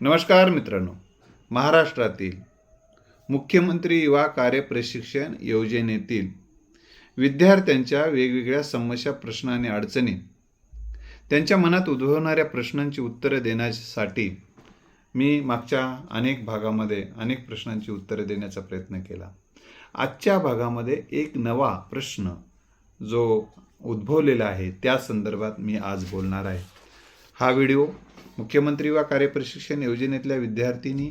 नमस्कार मित्रांनो. महाराष्ट्रातील मुख्यमंत्री युवा कार्य प्रशिक्षण योजनेतील विद्यार्थ्यांच्या वेगवेगळ्या समस्या प्रश्न आणि अडचणी त्यांच्या मनात उद्भवणाऱ्या प्रश्नांची उत्तरं देण्यासाठी मी मागच्या अनेक भागामध्ये अनेक प्रश्नांची उत्तरं देण्याचा प्रयत्न केला. आजच्या भागामध्ये एक नवा प्रश्न जो उद्भवलेला आहे त्या संदर्भात मी आज बोलणार आहे. हा व्हिडिओ मुख्यमंत्री वा कार्यप्रशिक्षण योजनेतल्या विद्यार्थिनी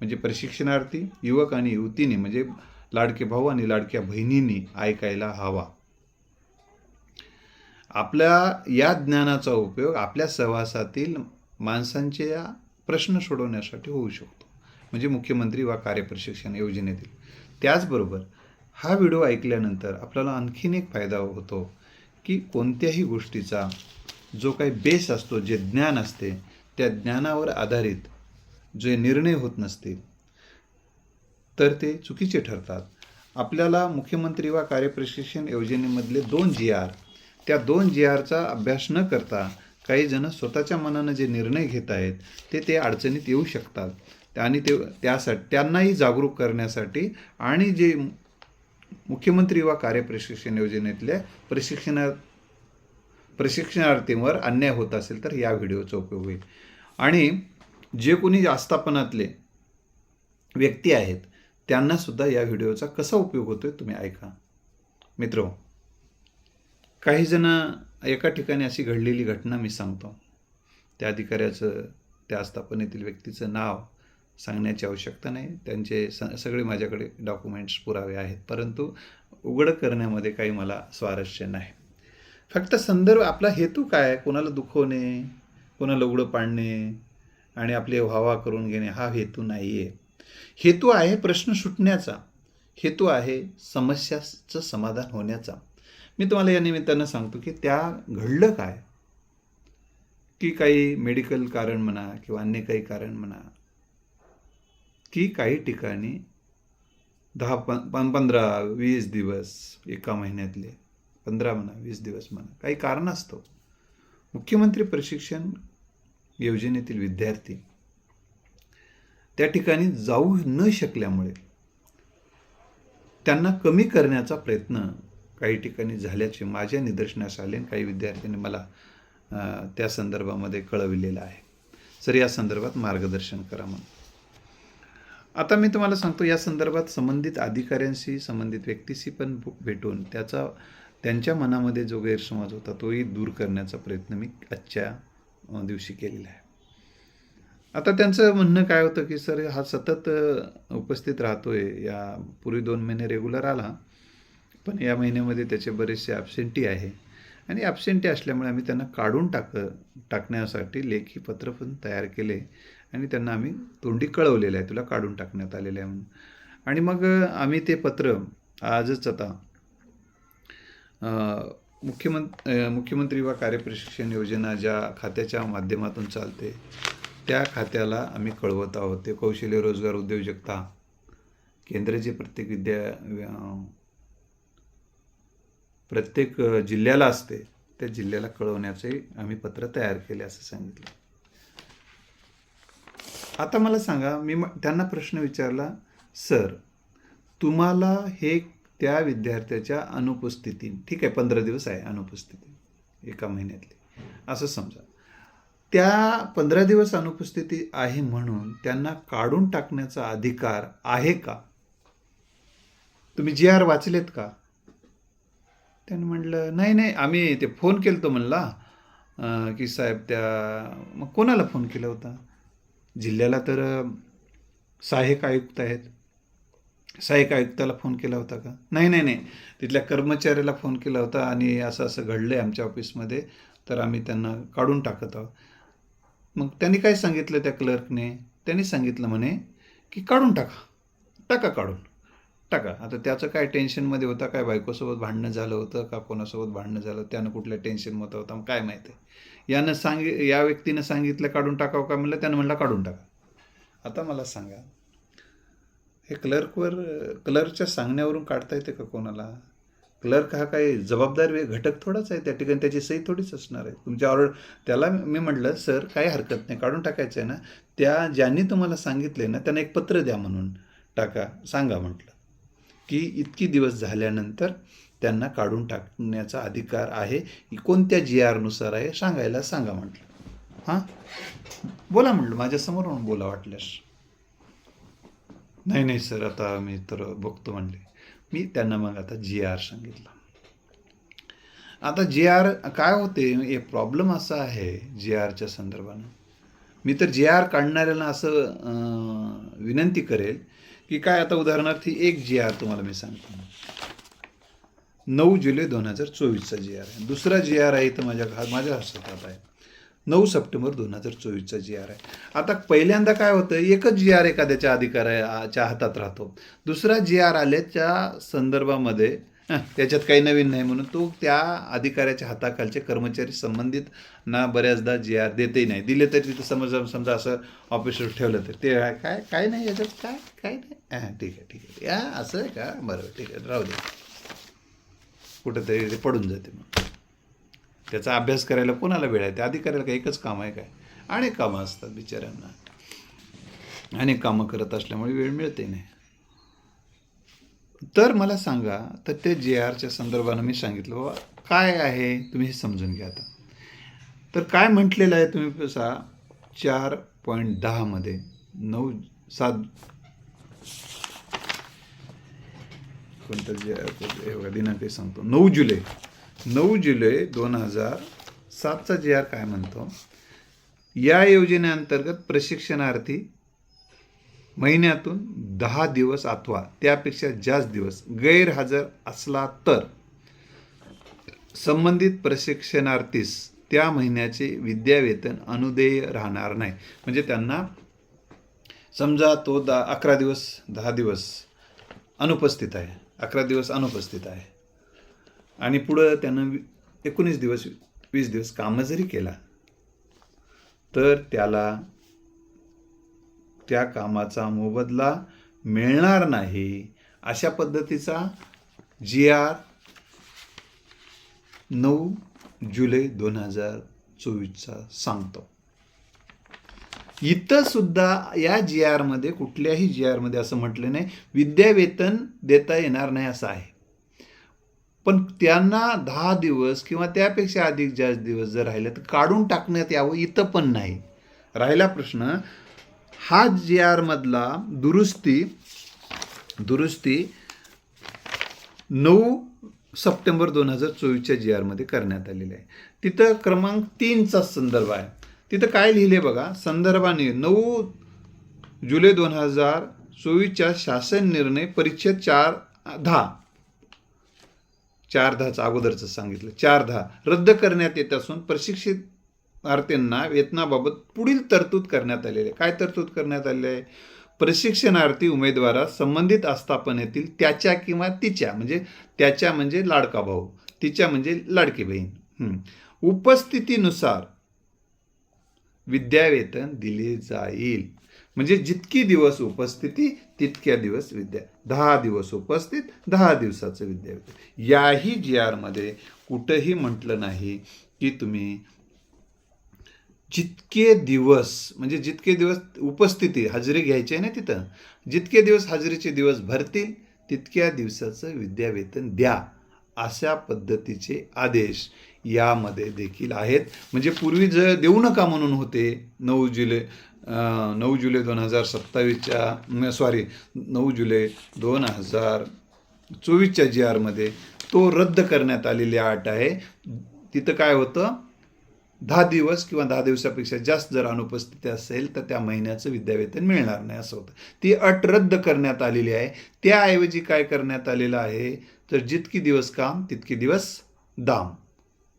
म्हणजे प्रशिक्षणार्थी युवक आणि युवतीने म्हणजे लाडके भाऊ आणि लाडक्या बहिणींनी ऐकायला हवा. आपल्या या ज्ञानाचा उपयोग आपल्या सहवासातील माणसांच्या प्रश्न सोडवण्यासाठी होऊ शकतो. म्हणजे मुख्यमंत्री वा कार्यप्रशिक्षण योजनेतील. त्याचबरोबर हा व्हिडिओ ऐकल्यानंतर आपल्याला आणखीन एक फायदा होतो की कोणत्याही गोष्टीचा जो काही बेस असतो जे ज्ञान असते त्या ज्ञानावर आधारित जे निर्णय होत नसतील तर ते चुकीचे ठरतात. आपल्याला मुख्यमंत्री वा कार्यप्रशिक्षण योजनेमधले दोन जी आर त्या दोन जी आरचा अभ्यास न करता काही जण स्वतःच्या मनानं जे निर्णय घेत आहेत ते ते अडचणीत येऊ शकतात. आणि ते त्यासाठी त्यांनाही जागरूक करण्यासाठी आणि जे मुख्यमंत्री वा कार्यप्रशिक्षण योजनेतल्या प्रशिक्षणा प्रशिक्षणार्थींवर अन्याय होत असेल तर या व्हिडिओचा उपयोग होईल. आणि जे कोणी आस्थापनातले व्यक्ती आहेत त्यांनासुद्धा या व्हिडिओचा कसा उपयोग होतोय तुम्ही ऐका. मित्र काही जण एका ठिकाणी अशी घडलेली घटना मी सांगतो. त्या अधिकाऱ्याचं त्या आस्थापनेतील व्यक्तीचं नाव सांगण्याची आवश्यकता नाही. त्यांचे स सगळे माझ्याकडे डॉक्युमेंट्स पुरावे आहेत परंतु उघड करण्यामध्ये काही मला स्वारस्य नाही. फक्त संदर्भ आपला हेतू काय? कोणाला दुखवणे? कोणाला उघडं पाडणे आणि आपले व्हावा करून घेणे हा हेतू नाही आहे हेतू आहे प्रश्न सुटण्याचा. हेतू आहे समस्याचं समाधान होण्याचा. मी तुम्हाला या निमित्तानं सांगतो की त्या घडलं काय? की काही मेडिकल कारण म्हणा किंवा अन्य काही कारण म्हणा की काही ठिकाणी दहा पं पंधरा वीस दिवस एका महिन्यातले पंधरा म्हणा वीस दिवस म्हणा काही कारण असतो. मुख्यमंत्री प्रशिक्षण योजनेतील विद्यार्थी त्या ठिकाणी जाऊ न शकल्यामुळे त्यांना कमी करण्याचा प्रयत्न काही ठिकाणी झाल्याचे माझ्या निदर्शनास आले काही विद्यार्थ्यांनी मला त्या संदर्भामध्ये कळविलेलं आहे. सर या संदर्भात मार्गदर्शन करा म्हणून. आता मी तुम्हाला सांगतो या संदर्भात संबंधित अधिकाऱ्यांशी संबंधित व्यक्तीशी पण भेटून त्याचा त्यांच्या मनामध्ये जो गैरसमज होता तोही दूर करण्याचा प्रयत्न मी आजच्या दिवशी केलेला आहे. आता त्यांचं म्हणणं काय होतं की सर हा सतत उपस्थित राहतोय. या पूर्वी दोन महिने रेग्युलर आला पण या महिन्यामध्ये त्याचे बरेचसे ॲबसेंटी आहे. आणि ॲबसेंटी असल्यामुळे आम्ही त्यांना काढून टाक टाकण्यासाठी लेखी पत्र पण तयार केले आणि त्यांना आम्ही तोंडी कळवलेलं आहे. तुला काढून टाकण्यात आलेलं आहे म्हणून. आणि मग आम्ही ते पत्र आजच आता मुख्यमंत मुख्यमंत्री व कार्यप्रशिक्षण योजना ज्या खात्याच्या माध्यमातून चालते त्या खात्याला आम्ही कळवत आहोत. ते कौशल्य रोजगार उद्योजकता केंद्र जे प्रत्येक विद्या प्रत्येक जिल्ह्याला असते त्या जिल्ह्याला कळवण्याचे आम्ही पत्र तयार केले असं सांगितलं. आता मला सांगा मी त्यांना प्रश्न विचारला सर तुम्हाला हे त्या विद्यार्थ्याच्या अनुपस्थितीत ठीक आहे पंधरा दिवस आहे अनुपस्थिती एका महिन्यातली. असं समजा. त्या पंधरा दिवस अनुपस्थिती आहे म्हणून त्यांना काढून टाकण्याचा अधिकार आहे का? तुम्ही जी आर वाचलेत का? त्यानं म्हटलं नाही नाही आम्ही ते फोन केलं तो म्हणला की साहेब त्या मग कोणाला फोन केला होता? जिल्ह्याला तर सहाय्यक आयुक्त आहेत. सहाय्यक आयुक्ताला फोन केला होता का? नाही नाही नाही. तिथल्या कर्मचाऱ्याला फोन केला होता आणि असं असं घडलं आहे आमच्या ऑफिसमध्ये तर आम्ही त्यांना काढून टाकत आहोत. मग त्यांनी काय सांगितलं त्या क्लर्कने? त्यांनी सांगितलं म्हणे की काढून टाका. टाका काढून. टाका. आता त्याचं काय टेन्शनमध्ये होता? काय बायकोसोबत भांडणं झालं होतं का? कोणासोबत भांडणं झालं? त्यानं कुठल्या टेन्शनमध्ये होता? मग काय माहिती? आहे यानं सांगि या व्यक्तीनं सांगितलं काढून टाकावं का म्हणलं? त्यानं म्हणलं काढून टाका. आता मला सांगा हे क्लर्कवर क्लर्कच्या सांगण्यावरून काढता येते का कोणाला? क्लर्क हा काही जबाबदार घटक थोडाच आहे त्या ठिकाणी त्याची सही थोडीच असणार आहे. तुमच्या ऑर्डर त्याला मी म्हटलं सर काही हरकत नाही काढून टाकायचं आहे ना. त्या ज्यांनी तुम्हाला सांगितले ना त्यांना एक पत्र द्या म्हणून टाका सांगा म्हटलं की इतकी दिवस झाल्यानंतर त्यांना काढून टाकण्याचा अधिकार आहे कोणत्या जी आरनुसार आहे सांगायला सांगा म्हटलं. हां? बोला म्हटलं माझ्यासमोर म्हणून बोला वाटल्यास. नाही नाही सर आता मी तर बघतो म्हणले. मी त्यांना मग आता जी आर सांगितलं. आता जी आर काय होते एक प्रॉब्लेम असा आहे जी आरच्या संदर्भानं. मी तर जी आर काढणाऱ्याला असं विनंती करेल की काय आता उदाहरणार्थ एक जी आर तुम्हाला मी सांगतो. नऊ जुलै दोन हजार चोवीसचा जी आर आहे. दुसरा जी आर आहे तर माझ्या घा- माझ्या हस्तात आहे. नऊ सप्टेंबर दोन हजार चोवीसचा जी आर आहे. आता पहिल्यांदा काय होतं एकच जी आर एखाद्याच्या अधिकाराच्या हातात राहतो. दुसरा जी आर आल्याच्या संदर्भामध्ये त्याच्यात काही नवीन नाही म्हणून तो त्या अधिकाऱ्याच्या हाताखालचे कर्मचारी संबंधित ना बऱ्याचदा जी आर देतही नाही. दिले तर तिथं समजा समजा असं ऑफिसर ठेवलं तर ते काय काय नाही याच्यात? काय काय नाही? हां ठीक आहे ठीक आहे. या असं आहे का? बरं ठीक आहे. राहू दे. कुठंतरी ते पडून जाते मग. त्याचा अभ्यास करायला कोणाला वेळ आहे? त्या अधिकाऱ्याला काही एकच काम आहे काय? अनेक कामं असतात बिचाऱ्यांना. अनेक कामं करत असल्यामुळे वेळ मिळते नाही. तर मला सांगा तर ते जे आरच्या संदर्भानं मी सांगितलं बाबा काय आहे? तुम्ही हे समजून घ्या आता. तर काय म्हटलेलं आहे तुम्ही कसा चार पॉईंट दहामध्ये नऊ सात. कोणतं जे दिनांक सांगतो. नऊ जुलै. नऊ जुलै दोन हजार सातचा जे आर काय म्हणतो या योजनेअंतर्गत प्रशिक्षणार्थी महिन्यातून दहा दिवस अथवा त्यापेक्षा जास्त दिवस गैरहजर असला तर संबंधित प्रशिक्षणार्थीस त्या महिन्याचे विद्यावेतन अनुदेय राहणार नाही. म्हणजे त्यांना समजा तो दा अकरा दिवस दहा दिवस अनुपस्थित आहे. अकरा दिवस अनुपस्थित आहे. आणि पुढं त्यानं एकोणीस दिवस वीस दिवस कामं जरी केला तर त्याला त्या कामाचा मोबदला मिळणार नाही अशा पद्धतीचा जी आर नऊ जुलै दोन हजार चोवीसचा सांगतो. इथं सुद्धा या जी आरमध्ये कुठल्याही जी आरमध्ये असं म्हटलं नाही विद्यावेतन देता येणार नाही असं आहे. पण त्यांना दहा दिवस किंवा त्यापेक्षा अधिक जास्त दिवस जर राहिले तर काढून टाकण्यात यावं इथं पण नाही. राहिला प्रश्न हा जी आरमधला दुरुस्ती दुरुस्ती नऊ सप्टेंबर दोन हजार चोवीसच्या जी आरमध्ये करण्यात आलेली आहे. तिथं क्रमांक तीनचा संदर्भ आहे. तिथं काय लिहिले बघा संदर्भाने नऊ जुलै दोन हजार चोवीसच्या शासन निर्णय परिच्छेद चार दहा चार दहाचं अगोदरचं सांगितलं. चार दहा रद्द करण्यात येत असून प्रशिक्षित आर्थ्यांना वेतनाबाबत पुढील तरतूद करण्यात आलेली आहे. काय तरतूद करण्यात आलेली आहे? प्रशिक्षणार्थी उमेदवारास संबंधित आस्थापनेतील त्याच्या किंवा तिच्या म्हणजे त्याच्या म्हणजे लाडका भाऊ तिच्या म्हणजे लाडकी बहीण. उपस्थितीनुसार विद्यावेतन दिले जाईल. म्हणजे जितकी दिवस उपस्थिती तितक्या दिवस विद्या. दहा दिवस उपस्थित दहा दिवसाचं विद्यावेतन याही जी आरमध्ये कुठंही म्हटलं नाही की तुम्ही जितके दिवस म्हणजे जितके दिवस उपस्थिती हजेरी घ्यायची आहे ना तिथं? जितके दिवस हजेरीचे दिवस भरतील तितक्या दिवसाचं विद्यावेतन द्या अशा पद्धतीचे आदेश यामध्ये देखील आहेत. म्हणजे पूर्वी ज देऊ नका म्हणून होते नऊ जुलै नऊ जुलै दोन हजार सत्तावीसच्या सॉरी नऊ जुलै दोन हजार चोवीसच्या जी आरमध्ये तो रद्द करण्यात आलेली अट आहे. तिथं काय होतं? दहा दिवस किंवा दहा दिवसापेक्षा जास्त जर अनुपस्थिती असेल तर त्या महिन्याचं विद्यावेतन मिळणार नाही असं होतं. ती अट रद्द करण्यात आलेली आहे. त्याऐवजी काय करण्यात आलेलं आहे? तर जितकी दिवस काम तितके दिवस दाम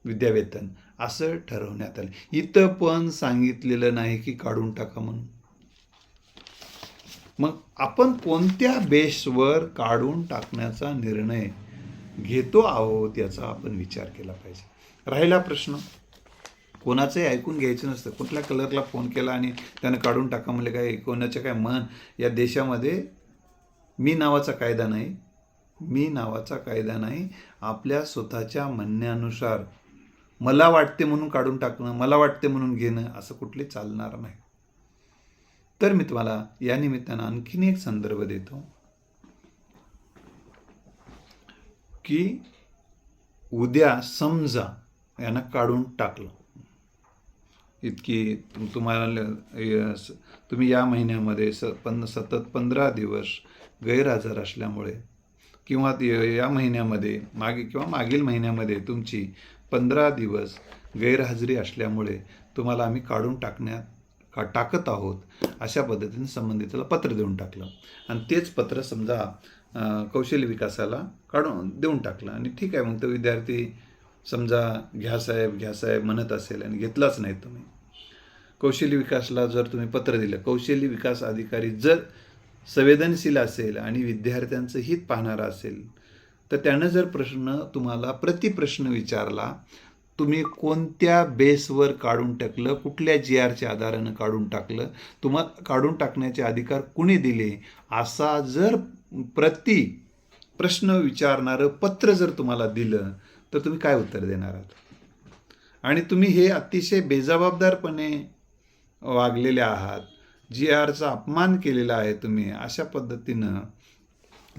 विद्यावेतन. असं ठरवण्यात आलं. इथं पण सांगितलेलं नाही की काढून टाका म्हणून. मग आपण कोणत्या बेसवर काढून टाकण्याचा निर्णय घेतो आहोत याचा आपण विचार केला पाहिजे. राहिला प्रश्न. कोणाचंही ऐकून घ्यायचं नसतं. कुठल्या कलरला फोन केला आणि त्यानं काढून टाका म्हणले काय? कोणाचं काय मन? या देशामध्ये मी नावाचा कायदा नाही. मी नावाचा कायदा नाही. आपल्या स्वतःच्या म्हणण्यानुसार मला वाटते म्हणून काढून टाकणं मला वाटते म्हणून घेणं असं कुठले चालणार नाही. तर मी तुम्हाला या निमित्तानं आणखीन एक संदर्भ देतो. की उद्या समजा यांना काढून टाकलं. इतकी तुम- तुम्हाला तुम्ही या महिन्यामध्ये स पन सतत पंधरा दिवस गैरहजर असल्यामुळे किंवा या महिन्यामध्ये मागे किंवा मागील महिन्यामध्ये तुमची पंधरा दिवस गैरहजेरी असल्यामुळे तुम्हाला आम्ही काढून टाकण्यात का टाकत आहोत अशा पद्धतीने संबंधिताला पत्र देऊन टाकलं. आणि तेच पत्र समजा कौशल्य विकासाला काढून देऊन टाकलं. आणि ठीक आहे मग तो विद्यार्थी समजा घ्या साहेब घ्या साहेब म्हणत असेल आणि घेतलाच नाही तुम्ही. कौशल्य विकासला जर तुम्ही पत्र दिलं कौशल्य विकास अधिकारी जर संवेदनशील असेल आणि विद्यार्थ्यांचं हित पाहणारा असेल तर त्यानं जर प्रश्न तुम्हाला प्रतिप्रश्न विचारला तुम्ही कोणत्या बेसवर काढून टाकलं कुठल्या जी आरच्या आधारानं काढून टाकलं तुम्हाला काढून टाकण्याचे अधिकार कुणी दिले असा जर प्रति प्रश्न विचारणारं पत्र जर तुम्हाला दिलं तर तुम्ही काय उत्तर देणार आहात? आणि तुम्ही हे अतिशय बेजबाबदारपणे वागलेले आहात जी आरचा अपमान केलेला आहे तुम्ही अशा पद्धतीनं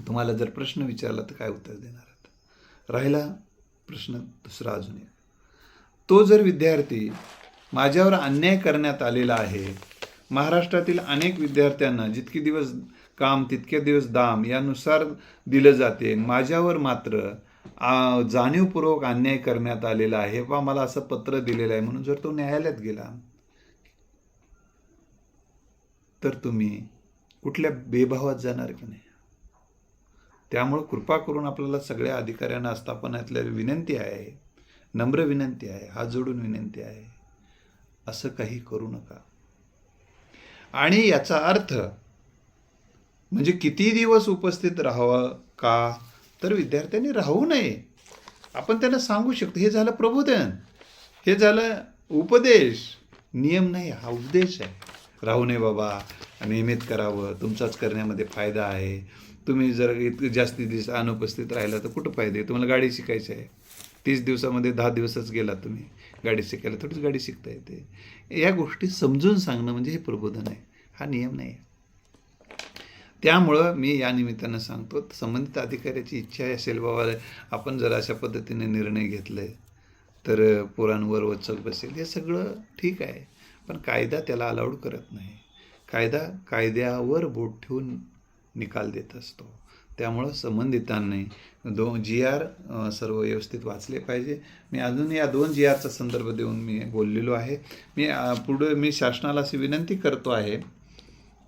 तुम्हाला जर प्रश्न विचारला तर काय उत्तर देणार आहात? राहिला प्रश्न दुसरा अजून एक. तो जर विद्यार्थी माझ्यावर अन्याय करण्यात आलेला आहे महाराष्ट्रातील अनेक विद्यार्थ्यांना जितके दिवस काम तितके दिवस दाम यानुसार दिलं जाते माझ्यावर मात्र जाणीवपूर्वक अन्याय करण्यात आलेला आहे वा मला असं पत्र दिलेलं आहे. म्हणून जर तो न्यायालयात गेला तर तुम्ही कुठल्या बेभावात जाणार की नाही? त्यामुळं कृपा करून आपल्याला सगळ्या अधिकाऱ्यांना आस्थापनातल्या विनंती आहे नम्र विनंती आहे हात जोडून विनंती आहे असं काही करू नका. आणि याचा अर्थ म्हणजे किती दिवस उपस्थित राहावं का? तर विद्यार्थ्यांनी राहू नये. आपण त्यांना सांगू शकतो हे झालं प्रबोधन हे झालं उपदेश. नियम नाही हा उपदेश आहे. राहू नये बाबा नियमित करावं तुमचाच करण्यामध्ये फायदा आहे. तुम्ही जर इतकं जास्ती दिवस अनुपस्थित राहिला तर कुठं फायदे तुम्हाला गाडी शिकायची आहे. तीस दिवसामध्ये दहा दिवसच गेला तुम्ही गाडी शिकायला थोडीच गाडी शिकता येते. या गोष्टी समजून सांगणं म्हणजे हे प्रबोधन आहे. हा नियम नाही. आहे त्यामुळं मी या निमित्तानं सांगतो संबंधित अधिकाऱ्याची इच्छा असेल बाबा आपण जर अशा पद्धतीने निर्णय घेतले तर पोरांवर वचक बसेल हे सगळं ठीक आहे. पण कायदा त्याला अलाउड करत नाही. कायदा कायद्यावर बोट ठेवून निकाल देत असतो. त्यामुळं संबंधितांनी दोन जी आर सर्व व्यवस्थित वाचले पाहिजे. मी अजून या दोन जी आरचा संदर्भ देऊन मी बोललेलो आहे. मी पुढे पुढं मी शासनाला अशी विनंती करतो आहे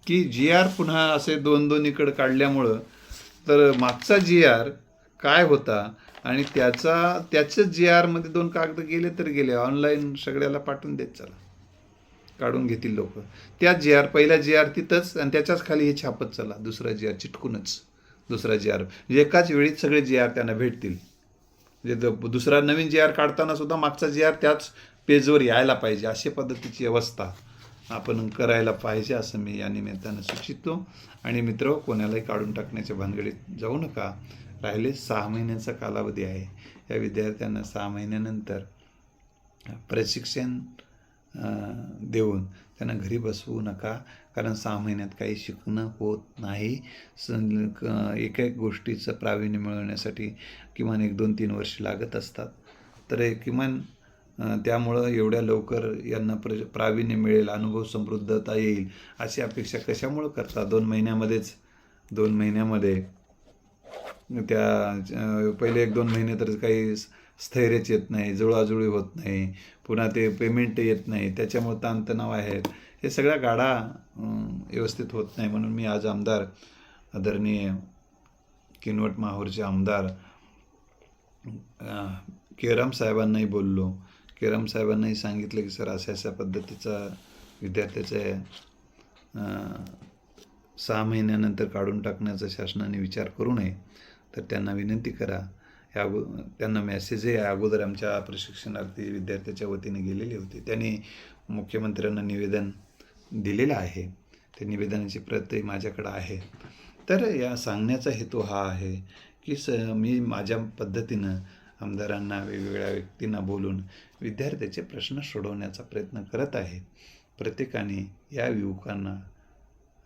की जी आर पुन्हा असे दोन दोन इकडं काढल्यामुळं तर मागचा जी आर काय होता आणि त्याचा त्याच्याच जी आरमध्ये दोन कागद गेले तर गेले. ऑनलाईन सगळ्याला पाठवून देत चला. काढून घेतील लोक. त्याच जे आर पहिला जे आर तिथंच आणि त्याच्याच खाली हे छापत चला. दुसरा जे आर चिटकूनच. दुसरा जे म्हणजे आर एकाच वेळी सगळे जे आर त्यांना भेटतील. म्हणजे द- दुसरा नवीन जे आर काढताना सुद्धा मागचा जे आर त्याच पेजवर यायला पाहिजे. अशा पद्धतीची अवस्था आपण करायला पाहिजे असं मी या निमित्तानं सुचितो. आणि मित्र कोणालाही काढून टाकण्याच्या भानगडीत जाऊ नका. राहिले सहा महिन्याचा कालावधी आहे. या विद्यार्थ्यांना सहा महिन्यानंतर प्रशिक्षण देऊन त्यांना घरी बसवू नका. कारण सहा महिन्यात काही शिकणं होत नाही. स क- एक एक गोष्टीचं प्रावीण्य मिळवण्यासाठी किमान एक दोन तीन वर्ष लागत असतात. तर किमान त्यामुळं एवढ्या लवकर यांना प्र प्रावीण्य मिळेल अनुभव समृद्धता येईल अशी अपेक्षा कशामुळं करता दोन महिन्यामध्येच दोन महिन्यामध्ये त्या पहिले एक दोन महिने तर काही स्थैर्यच येत नाही जुळाजुळी होत नाही पुन्हा ते पेमेंट येत नाही त्याच्यामुळे ताणतणाव आहेत हे सगळ्या गाडा व्यवस्थित होत नाही म्हणून मी आज आमदार आदरणीय किनवट माहूरचे आमदार केराम साहेबांनाही बोललो. केराम साहेबांनाही सांगितलं की सर अशा अशा पद्धतीचा विद्यार्थ्याचे सहा महिन्यानंतर काढून टाकण्याचा शासनाने विचार करू नये तर त्यांना विनंती करा. ह्या त्यांना त्यांना मेसेजही अगोदर आमच्या प्रशिक्षणार्थी विद्यार्थ्याच्या वतीने गेलेली होती. त्यांनी मुख्यमंत्र्यांना निवेदन दिलेलं आहे. त्या निवेदनाची प्रतही माझ्याकडं आहे. तर या सांगण्याचा हेतू हा आहे की स मी माझ्या पद्धतीनं आमदारांना वेगवेगळ्या व्यक्तींना बोलून विद्यार्थ्याचे प्रश्न सोडवण्याचा प्रयत्न करत आहे. प्रत्येकाने या युवकांना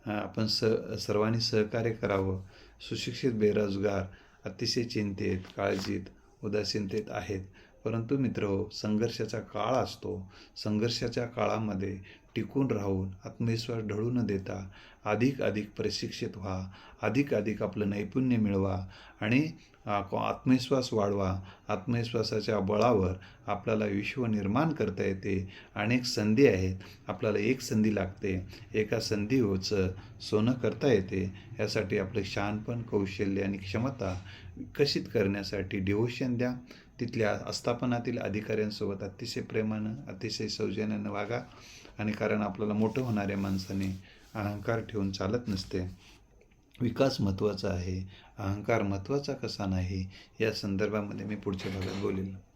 आपण स सर्वांनी सहकार्य करावं. सुशिक्षित बेरोजगार अतिशय चिंतेत काळजीत उदासीनतेत आहेत. परंतु मित्र हो, संघर्षाचा काळ असतो. संघर्षाच्या काळामध्ये टिकून राहून आत्मविश्वास ढळू न देता अधिक अधिक प्रशिक्षित व्हा अधिक अधिक आपलं नैपुण्य मिळवा आणि आत्मविश्वास वाढवा. आत्मविश्वासाच्या बळावर आपल्याला विश्व निर्माण करता येते. अनेक संधी आहेत. आपल्याला एक संधी लागते. एका संधीचं सोनं करता येते. यासाठी आपलं शहाणपण कौशल्य आणि क्षमता विकसित करण्यासाठी डिवोशन द्या. तिथल्या आस्थापनातील अधिकाऱ्यांसोबत अतिशय प्रेमानं अतिशय सौजन्यानं वागा. आणि कारण आपल्याला मोठं होणाऱ्या माणसाने अहंकार ठेवून चालत नसते. विकास महत्त्वाचा आहे. अहंकार महत्त्वाचा कसा नाही? या संदर्भामध्ये मी पुढच्या भागात बोलेल.